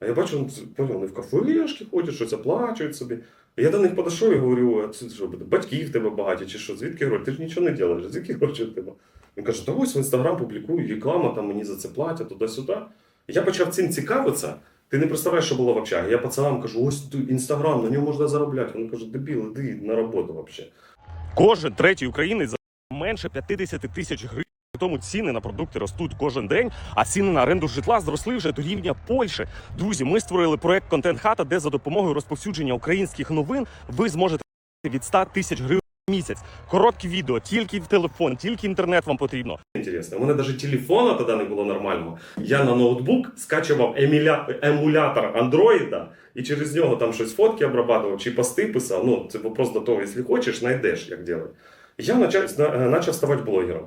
А я бачу, поняв, вони в кафешки ходять, щось оплачують собі. І я до них подійшов і говорю, а це що, батьки в тебе багаті, чи що? Звідки гроші? Ти ж нічого не робиш, звідки гроші в тебе? Він каже, та ось в інстаграм публікую, реклама, там мені за це платять, туди-сюди. Я почав цим цікавитися. Ти не представляєш, що було в общагі. Я пацанам кажу, ось інстаграм, на ньому можна заробляти. Вони кажуть, дебіл, іди на роботу взагалі. Кожен третій українець за менше 50 тисяч гривень. Тому ціни на продукти ростуть кожен день, а ціни на оренду житла зросли вже до рівня Польщі. Друзі, ми створили проект Контент Хата, де за допомогою розповсюдження українських новин ви зможете від 100 тисяч гривень в місяць. Короткі відео, тільки в телефон, тільки інтернет вам потрібно. Інтересно. У мене навіть телефона тоді не було нормального. Я на ноутбук скачував еміля... емулятор андроїда і через нього там щось фотки обрабатував чи пости писав. Ну, це вопрос до того, якщо хочеш, знайдеш, як робити. Я почав, почав ставати блогером.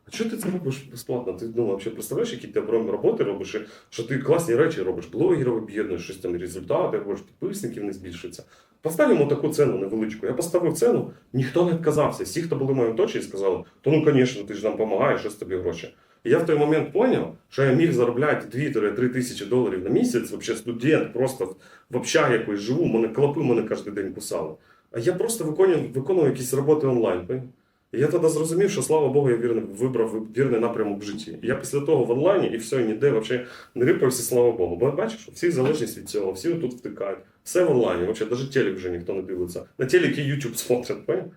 що ти це робиш безплатно? Ти ну, взагалі представляєш, які ти роботи робиш, що ти класні речі робиш, блогерів об'єднуєш, щось там результати, робиш, підписників не збільшується. Поставимо таку ціну невеличку. Я поставив ціну, ніхто не відказався. Всі, хто були в моєму точці, сказали, то ну, звісно, ти ж нам допомагаєш, щось тобі гроші. І я в той момент зрозумів, що я міг заробляти 2-3 тисячі доларів на місяць, взагалі студент, просто в общагі якось живу, мене клопи мене кожен день кусали. А я просто виконував, виконував якісь роботи онлайн. І я тоді зрозумів, що слава Богу, я вірний, вибрав вірний напрямок в житті. І я після того в онлайні і все, ніде взагалі не рипався, слава Богу. Бо бачиш, всі залежність від цього, всі тут втикають. Все в онлайні, взагалі, навіть телек вже ніхто не дивиться. На телекі YouTube смотрять, поняв?